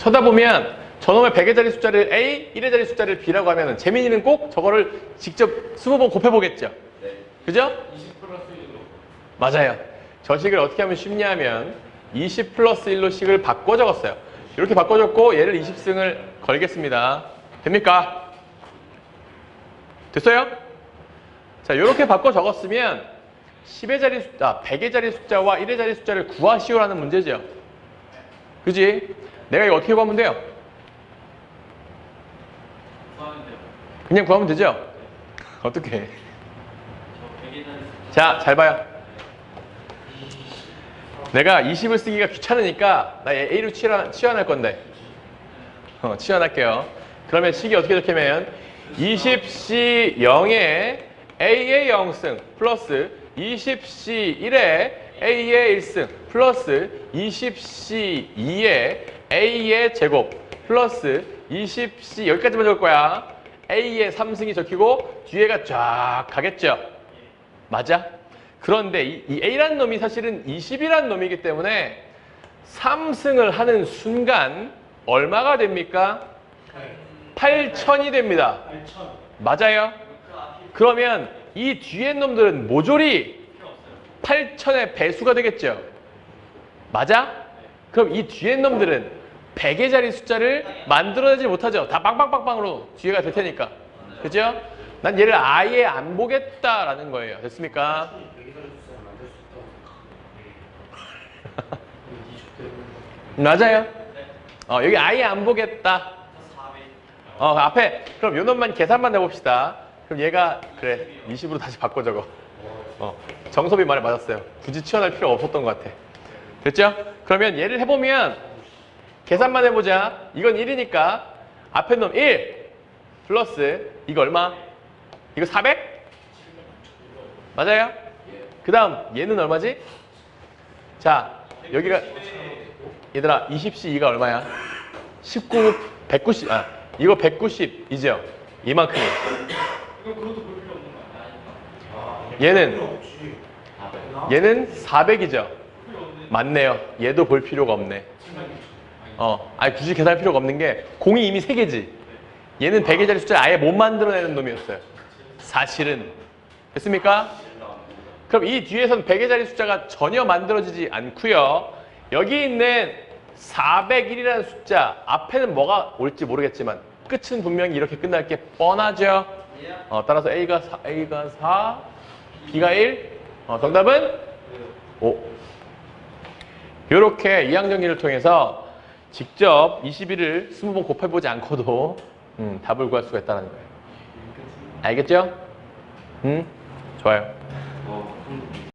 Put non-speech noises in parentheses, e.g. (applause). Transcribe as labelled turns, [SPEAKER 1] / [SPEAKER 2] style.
[SPEAKER 1] 쳐다보면 저놈의 100의 자리 숫자를 A, 1의 자리 숫자를 B라고 하면 재민이는 꼭 저거를 직접 20번 곱해보겠죠. 그죠?
[SPEAKER 2] 20 플러스 1로.
[SPEAKER 1] 맞아요. 저 식을 어떻게 하면 쉽냐 하면 20 플러스 1로 식을 바꿔 적었어요. 이렇게 바꿔 적고 얘를 20승을 걸겠습니다. 됩니까? 됐어요? 자, 이렇게 바꿔 적었으면 10의 자리 숫자, 100의 자리 숫자와 1의 자리 숫자를 구하시오라는 문제죠. 그지? 내가 이거 어떻게 구하면 돼요? 그냥 구하면 되죠? 어떻게?
[SPEAKER 2] 저 100에 대한
[SPEAKER 1] 자, 잘 봐요. 내가 20을 쓰기가 귀찮으니까 나 A로 치환, 치환할 건데. 어, 치환할게요. 그러면 식이 어떻게 적히면 20C 0에 A의 0승 플러스 20C 1에 A의 1승 플러스 20C 2에 A의 제곱 플러스 20C 여기까지만 적을 거야. A의 3승이 적히고 뒤에가 쫙 가겠죠. 맞아? 그런데 이, 이 A라는 놈이 사실은 20이라는 놈이기 때문에 3승을 하는 순간 얼마가 됩니까? 8천이 됩니다.
[SPEAKER 2] 8천.
[SPEAKER 1] 맞아요?
[SPEAKER 2] 그
[SPEAKER 1] 그러면 이 뒤에 놈들은 모조리
[SPEAKER 2] 필요 없어요.
[SPEAKER 1] 8천의 배수가 되겠죠. 맞아? 그럼 이 뒤에 놈들은 100의 자리 숫자를 만들어내지 못하죠. 다 빵빵빵빵으로 뒤에가 될 테니까. 그죠? 난 얘를 아예 안 보겠다라는 거예요. 됐습니까? (laughs) 맞아요. 어, 여기 아예 안 보겠다.
[SPEAKER 2] 400.
[SPEAKER 1] 어, 앞에 그럼 요 놈만 계산만 해봅시다. 그럼 얘가 그래 20으로 다시 바꿔 적어. 어, 정섭이 말에 맞았어요. 굳이 치환할 필요 없었던 것 같아. 됐죠? 그러면 얘를 해보면 계산만 해보자. 이건 1이니까 앞에 놈 1 플러스 이거 얼마? 이거 400? 맞아요? 그 다음 얘는 얼마지? 자 여기가 얘들아 20C2가 얼마야? 19, 190, 아 이거 190이죠? 이만큼
[SPEAKER 2] 이거 그것도 볼 필요 없는 거 아니야?
[SPEAKER 1] 얘는 얘는 400이죠? 맞네요 얘도 볼 필요가 없네 어, 아니 굳이 계산할 필요가 없는 게 공이 이미 3개지. 얘는 100의 자리 숫자를 아예 못 만들어내는 놈이었어요. 사실은. 됐습니까? 그럼 이 뒤에선 100의 자리 숫자가 전혀 만들어지지 않고요. 여기 있는 401이라는 숫자 앞에는 뭐가 올지 모르겠지만 끝은 분명히 이렇게 끝날 게 뻔하죠. 어, 따라서 A가 4, A가 4 B가 1 어, 정답은 5 이렇게 이항정리를 통해서 직접 21을 20번 곱해보지 않고도 음, 답을 구할 수가 있다는 거예요. 알겠죠? 음, 좋아요